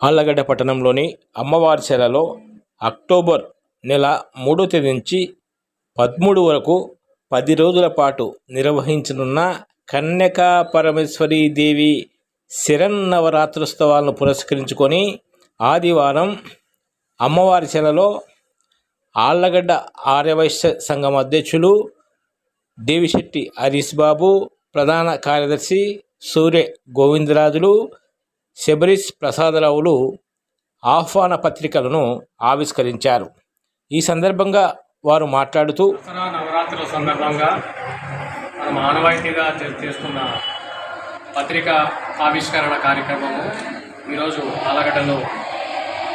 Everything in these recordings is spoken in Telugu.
ఆళ్ళగడ్డ పట్టణంలోని అమ్మవారి శాలలో అక్టోబర్ నెల మూడో తేదీ నుంచి పదమూడు వరకు పది రోజుల పాటు నిర్వహించనున్న కన్యకా పరమేశ్వరీ దేవి శరన్నవరాత్రోత్సవాలను పురస్కరించుకొని ఆదివారం అమ్మవారి శిలలో ఆళ్ళగడ్డ ఆర్యవైశ్య సంఘం అధ్యక్షులు దేవిశెట్టి హరీష్ బాబు ప్రధాన కార్యదర్శి సూర్య గోవిందరాజులు శబరీష్ ప్రసాదరావులు ఆహ్వాన పత్రికలను ఆవిష్కరించారు. ఈ సందర్భంగా వారు మాట్లాడుతూ దసరా నవరాత్రుల సందర్భంగా మనం ఆనవాయితీగా చేస్తున్న పత్రిక ఆవిష్కరణ కార్యక్రమము ఈరోజు ఆలగడ్డలో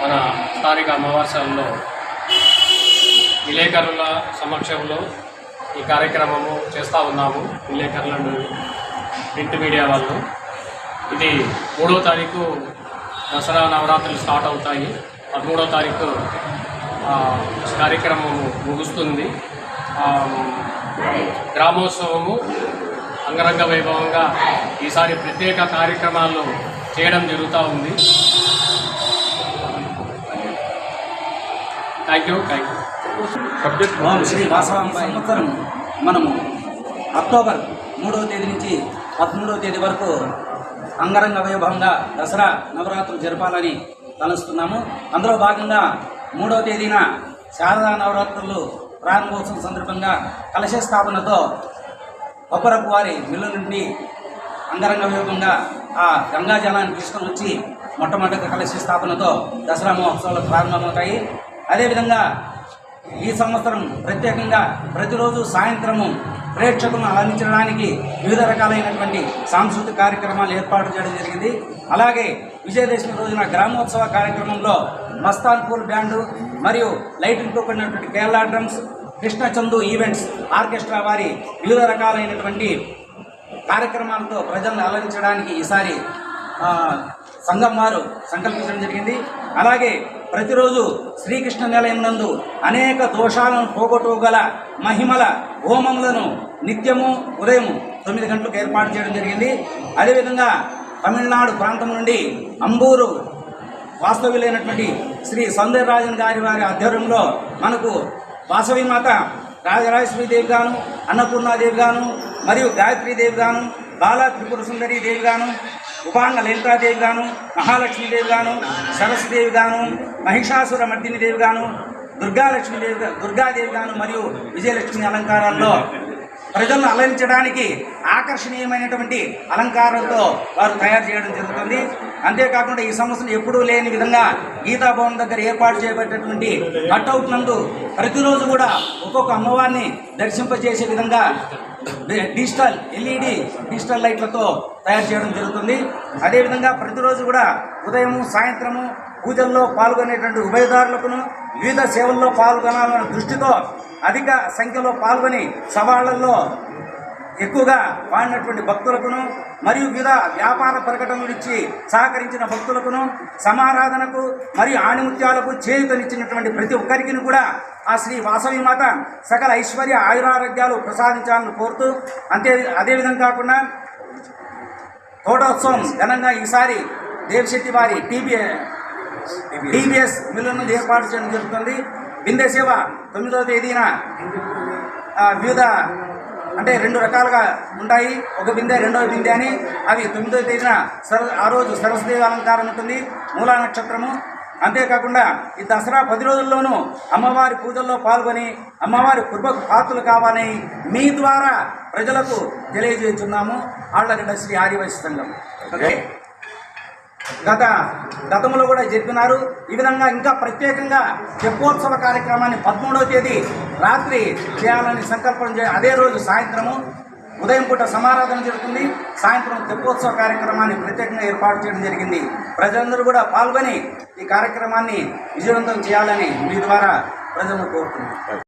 మన స్థానిక అమ్మవార్షాలలో విలేకరుల సమక్షంలో ఈ కార్యక్రమము చేస్తూ ఉన్నాము. విలేకరులను ప్రింట్ మీడియా వాళ్ళు. ఇది మూడో తారీఖు దసరా నవరాత్రులు స్టార్ట్ అవుతాయి. పదమూడో తారీఖు ఆ, కార్యక్రమము ముగుస్తుంది. గ్రామోత్సవము అంగరంగ వైభవంగా ఈసారి ప్రత్యేక కార్యక్రమాలు చేయడం జరుగుతూ ఉంది. Thank you thank you Shri సంవత్సరం మనము అక్టోబర్ మూడవ తేదీ నుంచి పదమూడవ తేదీ వరకు అంగరంగ వైభవంగా దసరా నవరాత్రులు జరపాలని తలుస్తున్నాము. అందులో భాగంగా మూడవ తేదీన శారదా నవరాత్రులు ప్రారంభోత్సవం సందర్భంగా కలశ స్థాపనతో కొబ్బరపు వారి మిల్లు నుండి అంగరంగ వైభవంగా ఆ గంగా జలాన్ని తీసుకొని వచ్చి మొట్టమొదటి కలశ స్థాపనతో దసరా మహోత్సవాలు ప్రారంభమవుతాయి. అదేవిధంగా ఈ సంవత్సరం ప్రత్యేకంగా ప్రతిరోజు సాయంత్రము ప్రేక్షకులను అలంకరించడానికి వివిధ రకాలైనటువంటి సాంస్కృతిక కార్యక్రమాలు ఏర్పాటు చేయడం జరిగింది. అలాగే విజయదశమి రోజున గ్రామోత్సవ కార్యక్రమంలో మస్తాన్పూర్ బ్యాండు మరియు లైటింగ్తో కూడినటువంటి Kerala drums Krishnachandu events orchestra వారి వివిధ రకాలైనటువంటి కార్యక్రమాలతో ప్రజలను అలరించడానికి ఈసారి సంఘం వారు సంకల్పించడం జరిగింది. అలాగే ప్రతిరోజు శ్రీకృష్ణ నిలయం నందు అనేక దోషాలను పోగొట్టుకోగల మహిమల హోమములను నిత్యము ఉదయం తొమ్మిది గంటలకు ఏర్పాటు చేయడం జరిగింది. అదేవిధంగా తమిళనాడు ప్రాంతం నుండి అంబూరు వాస్తవ్యులైనటువంటి శ్రీ సౌందరరాజన్ గారి వారి ఆధ్వర్యంలో మనకు వాసవి మాత రాజరాజేశ్వరి గాను అన్నపూర్ణాదేవి గాను మరియు గాయత్రీదేవి గాను బాలా త్రిపుర సుందరీదేవి గాను ఉపాంగ లలితాదేవి గాను మహాలక్ష్మీదేవి గాను సరస్వదేవి గాను మహిషాసుర మర్దినిదేవి గాను దుర్గాలక్ష్మీదేవి దుర్గాదేవి గాను మరియు విజయలక్ష్మి అలంకారాల్లో ప్రజలను అలరించడానికి ఆకర్షణీయమైనటువంటి అలంకారంతో వారు తయారు చేయడం జరుగుతుంది. అంతేకాకుండా ఈ సంవత్సరం ఎప్పుడూ లేని విధంగా గీతాభవన్ దగ్గర ఏర్పాటు చేయబడినటువంటి కట్అవుట్ నందు ప్రతిరోజు కూడా ఒక్కొక్క అమ్మవారిని దర్శింపజేసే విధంగా డిజిటల్ ఎల్ఈడి డిజిటల్ లైట్లతో తయారు చేయడం జరుగుతుంది. అదేవిధంగా ప్రతిరోజు కూడా ఉదయం సాయంత్రము పూజల్లో పాల్గొనేటువంటి ఉభయదారులకును వివిధ సేవల్లో పాల్గొనాలన్న దృష్టితో అధిక సంఖ్యలో పాల్గొని సవాళ్ళలో ఎక్కువగా వాడినటువంటి భక్తులకును మరియు వివిధ వ్యాపార ప్రకటనలు ఇచ్చి సహకరించిన భక్తులకును సమారాధనకు మరియు ఆణిముత్యాలకు చేయుతనిచ్చినటువంటి ప్రతి ఒక్కరికి కూడా ఆ శ్రీ వాసవి మాత సకల ఐశ్వర్య ఆయురారోగ్యాలు ప్రసాదించాలని కోరుతూ అంతే అదేవిధంగా కాకుండా తోటోత్సవం ఘనంగా ఈసారి దేవశెట్టి వారి టీబీ టీబీఎస్ మిల్లును ఏర్పాటు చేయడం జరుగుతుంది. బిందె సేవ తొమ్మిదవ తేదీన వివిధ అంటే రెండు రకాలుగా ఉంటాయి. ఒక బిందె రెండవ బిందె అని అవి తొమ్మిదవ తేదీన సర ఆ రోజు సరస్వదేవి అలంకారం ఉంటుంది. మూలా నక్షత్రము. అంతేకాకుండా ఈ దసరా పది రోజుల్లోనూ అమ్మవారి పూజల్లో పాల్గొని అమ్మవారి కృపకు పాత్రలు కావాలని మీ ద్వారా ప్రజలకు తెలియజేస్తున్నాము. ఆళ్ళగడ్డ శ్రీ ఆదివాసీ సంఘం. ఓకే? గత గతంలో కూడా చెప్పినారు. ఈ విధంగా ఇంకా ప్రత్యేకంగా తెప్పోత్సవ కార్యక్రమాన్ని పదమూడవ తేదీ రాత్రి చేయాలని సంకల్పం చే అదే రోజు సాయంత్రము ఉదయం పూట సమారాధన జరుగుతుంది. సాయంత్రం తెప్పోత్సవ కార్యక్రమాన్ని ప్రత్యేకంగా ఏర్పాటు చేయడం జరిగింది. ప్రజలందరూ కూడా పాల్గొని ఈ కార్యక్రమాన్ని విజయవంతం చేయాలని మీ ద్వారా ప్రజలను కోరుతున్నారు